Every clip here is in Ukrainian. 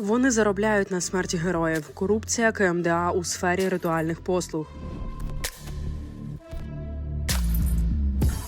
Вони заробляють на смерті героїв. Корупція КМДА у сфері ритуальних послуг.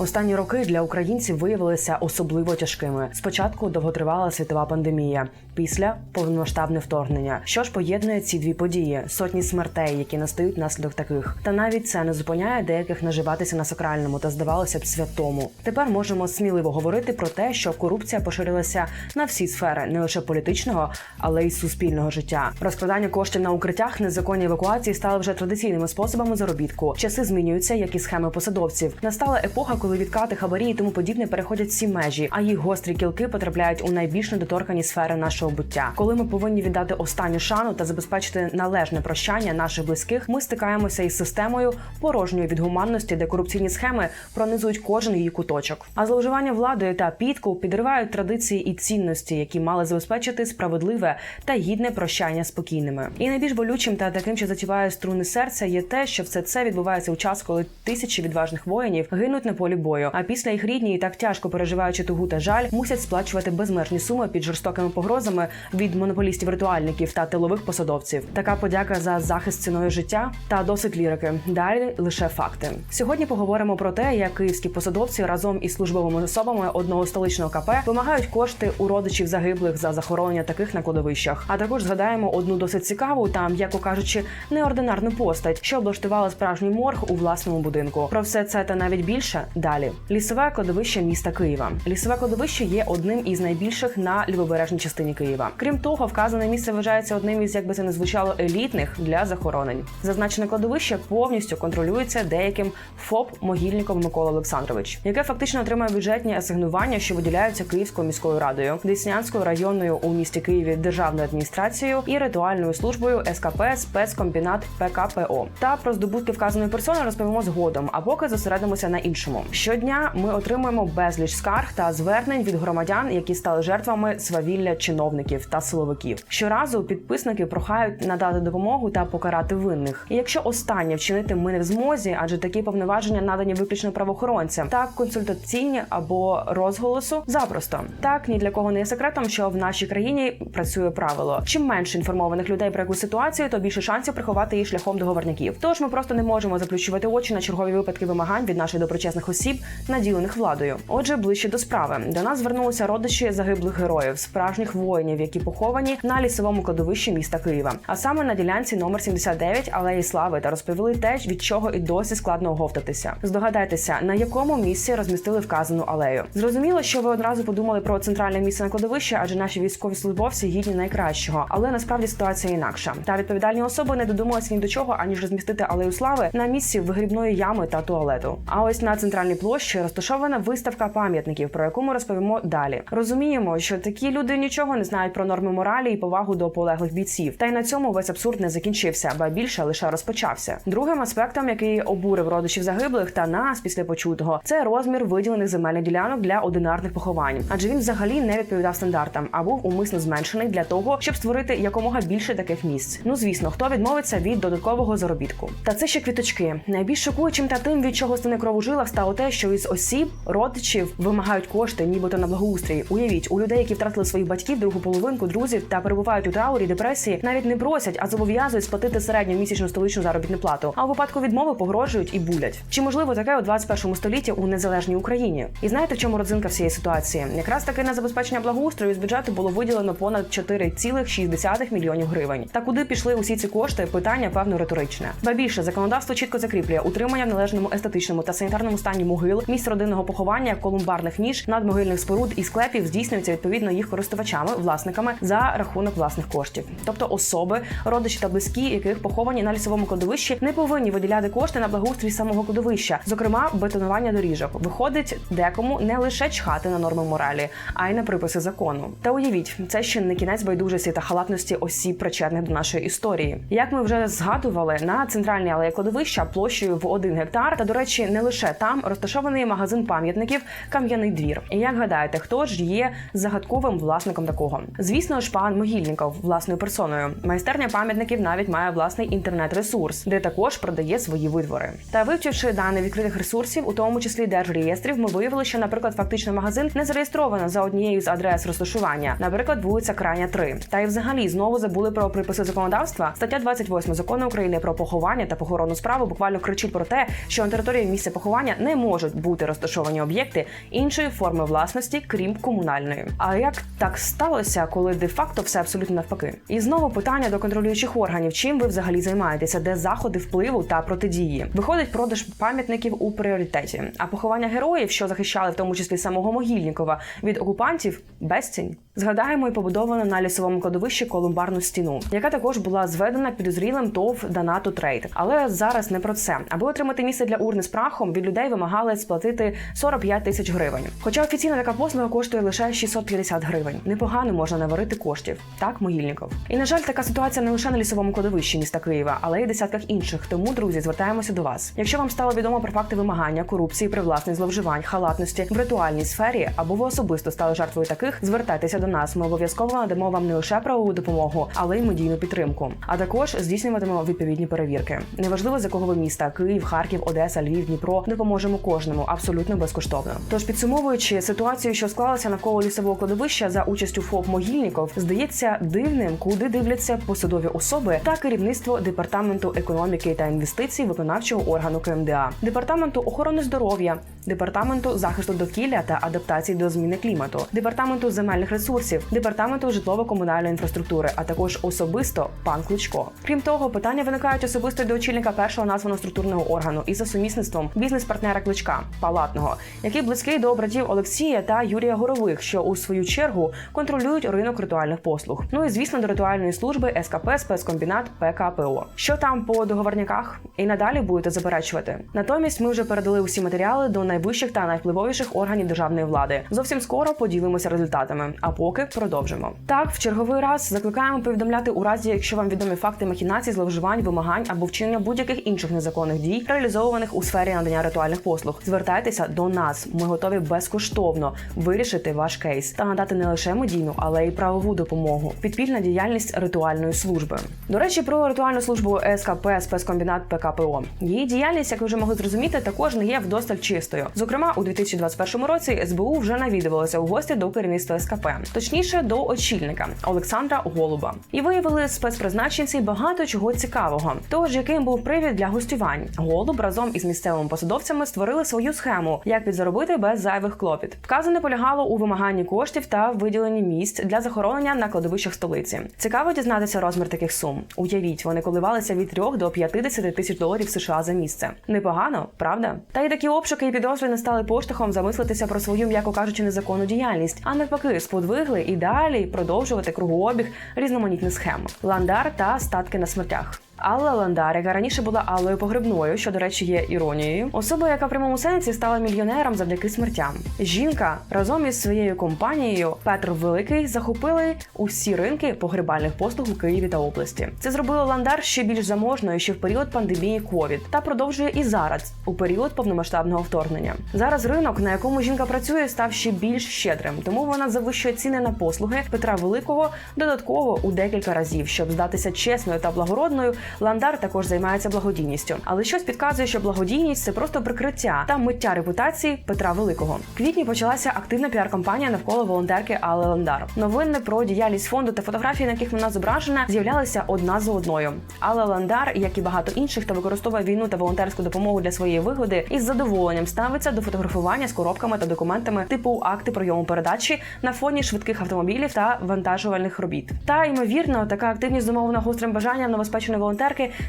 Останні роки для українців виявилися особливо тяжкими. Спочатку довготривала світова пандемія, після повномасштабне вторгнення. Що ж поєднує ці дві події? Сотні смертей, які настають внаслідок таких. Та навіть це не зупиняє деяких наживатися на сакральному та здавалося б святому. Тепер можемо сміливо говорити про те, що корупція поширилася на всі сфери, не лише політичного, але й суспільного життя. Розкладання коштів на укриттях, незаконні евакуації стали вже традиційними способами заробітку. Часи змінюються, як і схеми посадовців. Настала епоха, коли відкати, хабарі і тому подібне переходять всі межі, а їх гострі кілки потрапляють у найбільш недоторкані сфери нашого буття. Коли ми повинні віддати останню шану та забезпечити належне прощання наших близьких, ми стикаємося із системою порожньої від гуманності, де корупційні схеми пронизують кожен її куточок. А зловживання владою та підкуп підривають традиції і цінності, які мали забезпечити справедливе та гідне прощання спокійними. І найбільш болючим та таким, що затіває струни серця, є те, що все це відбувається у час, коли тисячі відважних воїнів гинуть на полі бою. А після їх рідні, і так тяжко переживаючи тугу та жаль, мусять сплачувати безмежні суми під жорстокими погрозами від монополістів-ритуальників та тилових посадовців. Така подяка за захист ціною життя та досить лірики. Далі лише факти. Сьогодні поговоримо про те, як київські посадовці разом із службовими особами одного столичного КП вимагають кошти у родичів загиблих за захоронення таких на кладовищах. А також згадаємо одну досить цікаву та, м'яко кажучи, неординарну постать, що облаштувала справжній морг у власному будинку. Про все це та навіть більше далі. Лісове кладовище міста Києва. Лісове кладовище є одним із найбільших на лівобережній частині Києва. Крім того, вказане місце вважається одним із, як би це не звучало, елітних для захоронень. Зазначене кладовище повністю контролюється деяким ФОП Могильников Микола Олександрович, яке фактично отримує бюджетні асигнування, що виділяються Київською міською радою, Деснянською районною у місті Києві державною адміністрацією і ритуальною службою СКП спецкомбінат ПКПО. Та про здобутки вказаної персони розповімо згодом. А поки зосередимося на іншому. Щодня ми отримуємо безліч скарг та звернень від громадян, які стали жертвами свавілля чиновників та силовиків. Щоразу підписники прохають надати допомогу та покарати винних. І якщо останнє вчинити ми не в змозі, адже такі повноваження надані виключно правоохоронцям, так консультаційні або розголосу запросто. Так ні для кого не є секретом, що в нашій країні працює правило: чим менше інформованих людей про якусь ситуацію, то більше шансів приховати її шляхом договорників. Тож ми просто не можемо заплющувати очі на чергові випадки вимагань від наших доброчесних осіб, наділених владою. Отже, ближче до справи до нас звернулися родичі загиблих героїв, справжніх воїнів, які поховані на лісовому кладовищі міста Києва, а саме на ділянці номер 79 алеї слави, та розповіли те, від чого і досі складно оговтатися. Здогадайтеся, на якому місці розмістили вказану алею. Зрозуміло, що ви одразу подумали про центральне місце на кладовище, адже наші військові службовці гідні найкращого, але насправді ситуація інакша. Та відповідальні особи не додумалися ні до чого, аніж розмістити алею слави на місці вигрібної ями та туалету. А ось на центральній площі розташована виставка пам'ятників, про яку ми розповімо далі. Розуміємо, що такі люди нічого не знають про норми моралі і повагу до полеглих бійців. Та й на цьому весь абсурд не закінчився, ба більше лише розпочався. Другим аспектом, який обурив родичів загиблих та нас після почутого, це розмір виділених земельних ділянок для одинарних поховань, адже він взагалі не відповідав стандартам, а був умисно зменшений для того, щоб створити якомога більше таких місць. Ну звісно, хто відмовиться від додаткового заробітку. Та це ще квіточки. Найбільш шокуючим та тим, від чого стане кров у жилах, стало те, що із осіб родичів вимагають кошти, нібито на благоустрій. Уявіть, у людей, які втратили своїх батьків, другу половинку, друзів та перебувають у траурі, депресії, навіть не просять, а зобов'язують сплатити середню місячну столичну заробітну плату. А у випадку відмови погрожують і булять. Чи можливо таке у 21 столітті у незалежній Україні? І знаєте, в чому родзинка всієї ситуації? Якраз таки на забезпечення благоустрою з бюджету було виділено понад 4,6 мільйонів гривень. Та куди пішли усі ці кошти? Питання певно риторичне. Ба більше законодавство чітко закріплює утримання в належному естетичному та санітарному стані могил, місць родинного поховання, колумбарних ніж, надмогильних споруд і склепів здійснюється відповідно їх користувачами, власниками за рахунок власних коштів. Тобто особи, родичі та близькі, яких поховані на лісовому кладовищі, не повинні виділяти кошти на благоустрій самого кладовища, зокрема бетонування доріжок. Виходить, декому не лише чхати на норми моралі, а й на приписи закону. Та уявіть, це ще не кінець байдужості та халатності осіб, причетних до нашої історії. Як ми вже згадували, на центральній алеї кладовища площею в один гектар, та до речі, не лише там розташований магазин пам'ятників Кам'яний двір. І як гадаєте, хто ж є загадковим власником такого? Звісно ж, пан Могильніков власною персоною. Майстерня пам'ятників навіть має власний інтернет-ресурс, де також продає свої витвори. Та вивчивши дані відкритих ресурсів, у тому числі держреєстрів, ми виявили, що, наприклад, фактично магазин не зареєстровано за однією з адрес розташування, наприклад, вулиця Крайня 3. Та й взагалі знову забули про приписи законодавства. Стаття 28 закону України про поховання та похоронну справу буквально кричить про те, що на території місця поховання не можуть бути розташовані об'єкти іншої форми власності, крім комунальної. А як так сталося, коли де-факто все абсолютно навпаки? І знову питання до контролюючих органів: чим ви взагалі займаєтеся, де заходи впливу та протидії? Виходить продаж пам'ятників у пріоритеті, а поховання героїв, що захищали в тому числі самого Могильнікова від окупантів, безцінь. Згадаємо і побудовано на лісовому кладовищі колумбарну стіну, яка також була зведена підозрілим ТОВ Данату Трейд. Але зараз не про це. Аби отримати місце для урни з прахом, від людей вимагали сплатити 45 тисяч гривень. Хоча офіційно така послуга коштує лише 650 гривень. Непогано можна наварити коштів. Так, Могильніков. І на жаль, така ситуація не лише на лісовому кладовищі міста Києва, але й десятках інших. Тому, друзі, звертаємося до вас. Якщо вам стало відомо про факти вимагання, корупції, привласнень, зловживань, халатності в ритуальній сфері, або ви особисто стали жертвою таких, звертайтеся до нас. Ми обов'язково надамо вам не лише правову допомогу, але й медійну підтримку. А також здійснюватимемо відповідні перевірки. Неважливо з якого ви міста Київ, Харків, Одеса, Львів, Дніпро. Допоможемо кожному абсолютно безкоштовно. Тож підсумовуючи ситуацію, що склалася навколо лісового кладовища за участю ФОП Могильніков, здається дивним, куди дивляться посадові особи та керівництво департаменту економіки та інвестицій виконавчого органу КМДА, департаменту охорони здоров'я, департаменту захисту довкілля та адаптації до зміни клімату, департаменту земельних ресурсів, департаменту житлово-комунальної інфраструктури, а також особисто пан Кличко. Крім того, питання виникають особисто до очільника першого названого структурного органу і за сумісництвом бізнес-партнера Кличка Палатного, який близький до братів Олексія та Юрія Горових, що у свою чергу контролюють ринок ритуальних послуг. Ну і звісно, до ритуальної служби СКП спецкомбінат ПКПО. Що там по договорняках? І надалі будете заперечувати. Натомість ми вже передали усі матеріали до найвищих та найвпливовіших органів державної влади. Зовсім скоро поділимося результатами. А поки продовжимо. Так, в черговий раз закликаємо повідомляти у разі, якщо вам відомі факти махінацій, зловживань, вимагань або вчинення будь-яких інших незаконних дій, реалізованих у сфері надання ритуальних послуг. Звертайтеся до нас. Ми готові безкоштовно вирішити ваш кейс та надати не лише медійну, але й правову допомогу. Підпільна діяльність ритуальної служби. До речі, про ритуальну службу СКП спецкомбінат ПКПО. Її діяльність, як ви вже могли зрозуміти, також не є вдосталь чистою. Зокрема, у 2021 році СБУ вже навідувалося у гості до керівництва СКП, точніше до очільника Олександра Голуба, і виявили спецпризначенці багато чого цікавого. Тож, яким був привід для гостювань, Голуб разом із місцевими посадовцями створили свою схему, як підзаробити без зайвих клопіт. Вказане полягало у вимаганні коштів та виділенні місць для захоронення на кладовищах столиці. Цікаво дізнатися розмір таких сум. Уявіть, вони коливалися від 3 до 50 тисяч доларів США за місце. Непогано, правда? Та й такі обшуки і підозри не стали поштовхом замислитися про свою, м'яко кажучи, незаконну діяльність, а навпаки, сподвигли і далі продовжувати кругообіг різноманітних схем, ландар та статки на смертях. Алла Ландар, яка раніше була Аллою Погребною, що, до речі, є іронією, особа, яка в прямому сенсі стала мільйонером завдяки смертям. Жінка разом із своєю компанією Петр Великий захопили усі ринки погребальних послуг у Києві та області. Це зробило Ландар ще більш заможною ще в період пандемії ковід та продовжує і зараз у період повномасштабного вторгнення. Зараз ринок, на якому жінка працює, став ще більш щедрим, тому вона завищує ціни на послуги Петра Великого додатково у декілька разів, щоб здатися чесною та благородною. Ландар також займається благодійністю, але щось підказує, що благодійність це просто прикриття та миття репутації Петра Великого. В квітні почалася активна піар-кампанія навколо волонтерки Алли Ландар. Новини про діяльність фонду та фотографії, на яких вона зображена, з'являлися одна за одною. Алла Ландар, як і багато інших, хто використовує війну та волонтерську допомогу для своєї вигоди, із задоволенням ставиться до фотографування з коробками та документами типу акти прийому передачі на фоні швидких автомобілів та вантажувальних робіт. Та ймовірно, така активність зумовлена гострим бажанням новоспеченої волонтерки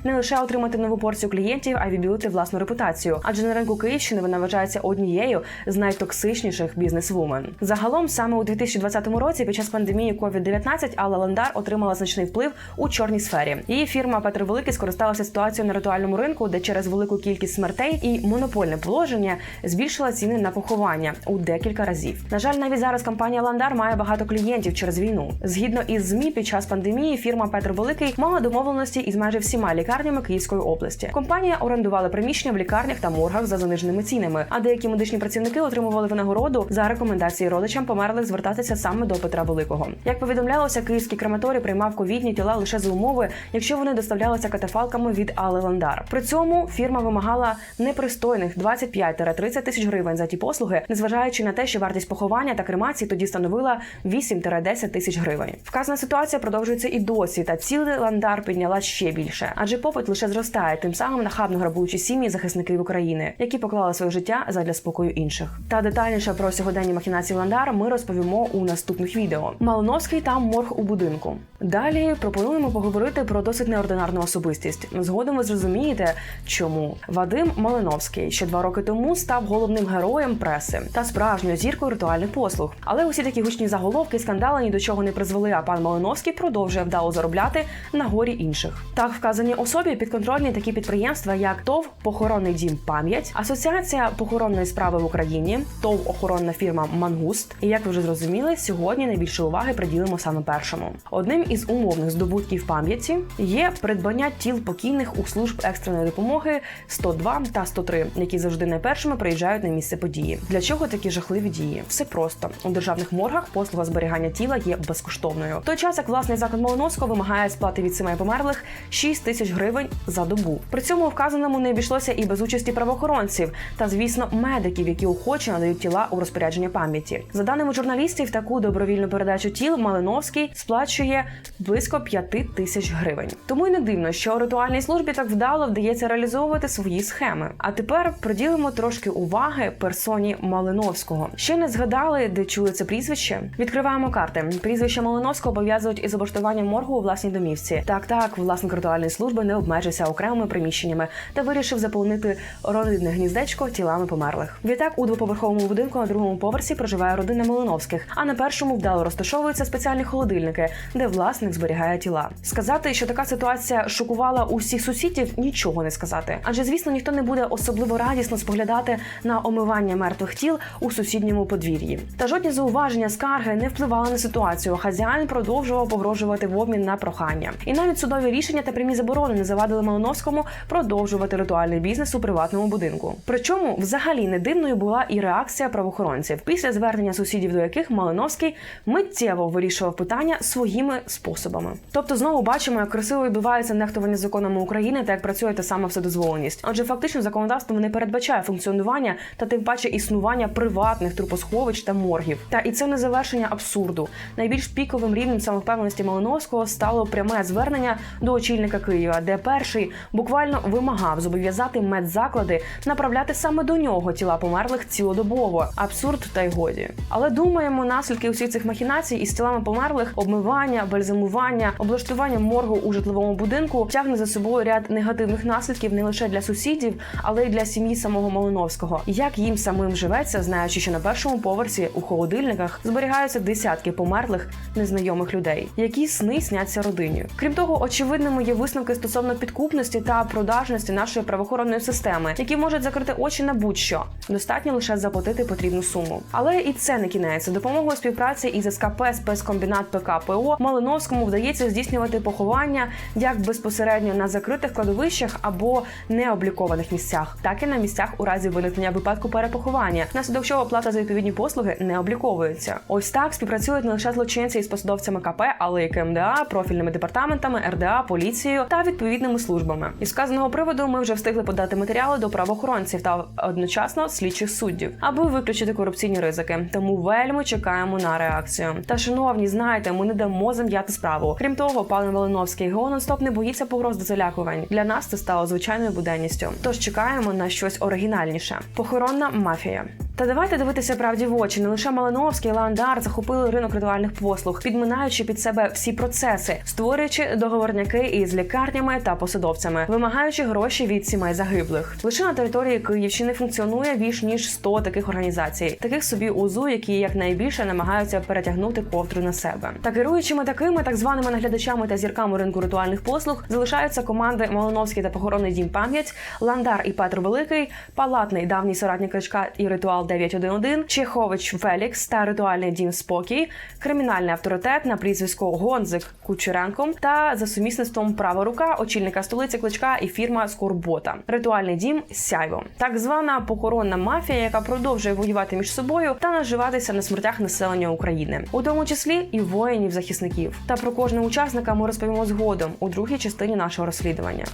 не лише отримати нову порцію клієнтів, а й відбілити власну репутацію. Адже на ринку Київщини вона вважається однією з найтоксичніших бізнес-вумен. Загалом, саме у 2020 році, під час пандемії COVID-19, Алла Ландар отримала значний вплив у чорній сфері. Її фірма Петр Великий скористалася ситуацією на ритуальному ринку, де через велику кількість смертей і монопольне положення збільшила ціни на поховання у декілька разів. На жаль, навіть зараз компанія Ландар має багато клієнтів через війну. Згідно із змі, під час пандемії фірма Петр Великий мала домовленості із майже всіма лікарнями Київської області. Компанія орендувала приміщення в лікарнях та моргах за заниженими цінами. А деякі медичні працівники отримували винагороду за рекомендації родичам померлих звертатися саме до Петра Великого. Як повідомлялося, київський крематорій приймав ковідні тіла лише за умови, якщо вони доставлялися катафалками від Алли Ландар. При цьому фірма вимагала непристойних 25-30 тисяч гривень за ті послуги, незважаючи на те, що вартість поховання та кремації тоді становила 8-10 тисяч гривень. Вказана ситуація продовжується і досі, та цілий ландар підняла ще більше, адже попит лише зростає, тим самим нахабно грабуючи сім'ї захисників України, які поклали своє життя задля спокою інших. Та детальніше про сьогоденні махінації ландар ми розповімо у наступних відео. Малиновський та морг у будинку. Далі пропонуємо поговорити про досить неординарну особистість. Згодом ви зрозумієте, чому Вадим Малиновський ще два роки тому став головним героєм преси та справжньою зіркою ритуальних послуг. Але усі такі гучні заголовки скандали ні до чого не призвели. А пан Малиновський продовжує вдало заробляти на горі інших. Так вказані особі підконтрольні такі підприємства, як ТОВ Похоронний дім Пам'ять, Асоціація похоронної справи в Україні, ТОВ охоронна фірма Мангуст. І як ви вже зрозуміли, сьогодні найбільше уваги приділимо саме першому. Одним із умовних здобутків пам'яті є придбання тіл покійних у служб екстреної допомоги 102 та 103, які завжди найпершими приїжджають на місце події. Для чого такі жахливі дії? Все просто у державних моргах послуга зберігання тіла є безкоштовною. В той час як власний заклад Малиновського вимагає сплати від сімей померлих 6 тисяч гривень за добу. При цьому вказаному не обійшлося і без участі правоохоронців та, звісно, медиків, які охоче надають тіла у розпорядження пам'яті. За даними журналістів, таку добровільну передачу тіл Малиновський сплачує близько 5 тисяч гривень. Тому й не дивно, що у ритуальній службі так вдало вдається реалізовувати свої схеми. А тепер приділимо трошки уваги персоні Малиновського. Ще не згадали, де чули це прізвище. Відкриваємо карти. Прізвище Малиновського пов'язують із облаштуванням моргу у власній домівці. Так, так, власник ритуальної служби не обмежився окремими приміщеннями та вирішив заповнити родинне гніздечко тілами померлих. Відтак у двоповерховому будинку на другому поверсі проживає родина Малиновських, а на першому вдало розташовуються спеціальні холодильники, де власник зберігає тіла. Сказати, що така ситуація шокувала усіх сусідів, нічого не сказати. Адже, звісно, ніхто не буде особливо радісно споглядати на омивання мертвих тіл у сусідньому подвір'ї. Та жодні зауваження, скарги не впливали на ситуацію. Хазяїн продовжував погрожувати в обмін на прохання. І навіть судові рішення та прямі заборони не завадили Малиновському продовжувати ритуальний бізнес у приватному будинку. Причому взагалі не дивною була і реакція правоохоронців після звернення сусідів, до яких Малиновський миттєво вирішував питання своїми способами. Тобто, знову бачимо, як красиво відбувається нехтування законами України та як працює та сама вседозволеність. Адже фактично законодавство не передбачає функціонування та тим паче існування приватних трупосховищ та моргів. Та і це не завершення абсурду. Найбільш піковим рівнем самовпевненості Малиновського стало пряме звернення до очільника Києва, де перший буквально вимагав зобов'язати медзаклади направляти саме до нього тіла померлих цілодобово. Абсурд та й годі. Але думаємо, наслідки усіх цих махінацій із тілами померлих, обмивання, бальзамування, облаштування моргу у житловому будинку тягне за собою ряд негативних наслідків не лише для сусідів, але й для сім'ї самого Малиновського. Як їм самим живеться, знаючи, що на першому поверсі у холодильниках зберігаються десятки померлих незнайомих людей, які сни сняться родині. Крім того, очевидними є висновки стосовно підкупності та продажності нашої правоохоронної системи, які можуть закрити очі на будь-що. Достатньо лише заплатити потрібну суму. Але і це не кінець. Допомогою співпраці із СКП спецкомбінат ПКПО Малиновському вдається здійснювати поховання як безпосередньо на закритих кладовищах або необлікованих місцях, так і на місцях у разі виникнення випадку перепоховання, наслідок чого плата за відповідні послуги не обліковується. Ось так співпрацюють не лише злочинці із посадовцями КП, але й КМДА, профільними департаментами, РДА, поліцією та відповідними службами. Із сказаного приводу ми вже встигли подати матеріали до правоохоронців та одночасно слідчих суддів, аби виключити корупційні ризики. Тому вельми чекаємо на реакцію. Та шановні, знаєте, ми не дамо зам'яти справу. Крім того, пан Малиновський гононстоп не боїться погроз до залякувань. Для нас це стало звичайною буденністю. Тож чекаємо на щось оригінальніше. Похоронна мафія. Та давайте дивитися правді в очі. Не лише Малиновський, Ландар захопили ринок ритуальних послуг, підминаючи під себе всі процеси, створюючи договорняки із лікарнями та посадовцями, вимагаючи гроші від сімей загиблих. Лише на території Київщини функціонує більш ніж 100 таких організацій, таких собі УЗУ, які якнайбільше намагаються перетягнути ковдру на себе. Та керуючими такими так званими наглядачами та зірками ринку ритуальних послуг залишаються команди Малиновський та похоронний дім пам'ять, Ландар і Петр Великий, Палатний давній соратник Кличка і ритуал 911, Чехович Фелікс та ритуальний дім Спокій, кримінальний авторитет на прізвисько Гонзик Кучеренком та за сумісництвом права рука очільника столиці Кличка і фірма Скорбота, ритуальний дім Сяйво, так звана похоронна мафія, яка продовжує воювати між собою та наживатися на смертях населення України, у тому числі і воїнів захисників. Та про кожного учасника ми розповімо згодом у другій частині нашого розслідування.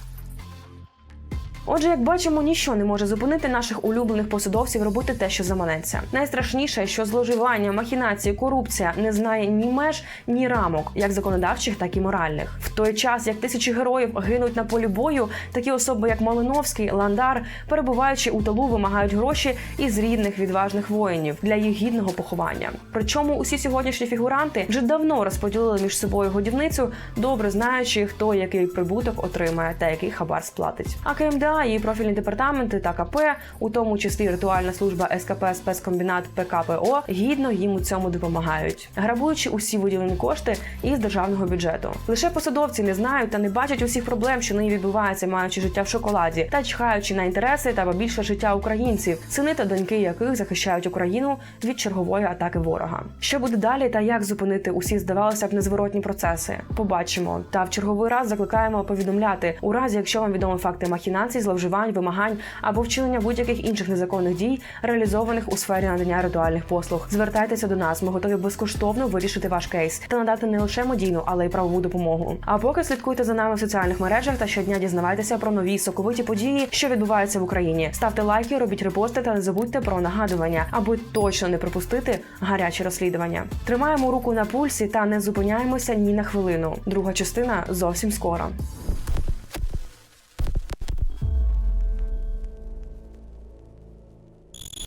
Отже, як бачимо, ніщо не може зупинити наших улюблених посадовців робити те, що заманеться. Найстрашніше, що зловживання, махінації, корупція не знає ні меж, ні рамок, як законодавчих, так і моральних. В той час, як тисячі героїв гинуть на полі бою, такі особи, як Малиновський, Ландар, перебуваючи у талу, вимагають гроші із рідних відважних воїнів для їх гідного поховання. Причому усі сьогоднішні фігуранти вже давно розподілили між собою годівницю, добре знаючи, хто який прибуток отримає та який хабар сплатить. А КМДА, її профільні департаменти та КП, у тому числі ритуальна служба СКП спецкомбінат ПКПО, гідно їм у цьому допомагають, грабуючи усі виділені кошти із державного бюджету. Лише посадовці не знають та не бачать усіх проблем, що нині відбуваються, маючи життя в шоколаді, та чхаючи на інтереси та більше життя українців, сини та доньки яких захищають Україну від чергової атаки ворога. Що буде далі та як зупинити усі, здавалося б, незворотні процеси? Побачимо. Та в черговий раз закликаємо повідомляти у разі, якщо вам відомі факти махінацій, зловживань, вимагань або вчинення будь-яких інших незаконних дій, реалізованих у сфері надання ритуальних послуг. Звертайтеся до нас. Ми готові безкоштовно вирішити ваш кейс та надати не лише медійну, але й правову допомогу. А поки слідкуйте за нами в соціальних мережах та щодня дізнавайтеся про нові соковиті події, що відбуваються в Україні. Ставте лайки, робіть репости та не забудьте про нагадування, аби точно не пропустити гарячі розслідування. Тримаємо руку на пульсі та не зупиняємося ні на хвилину. Друга частина зовсім скоро.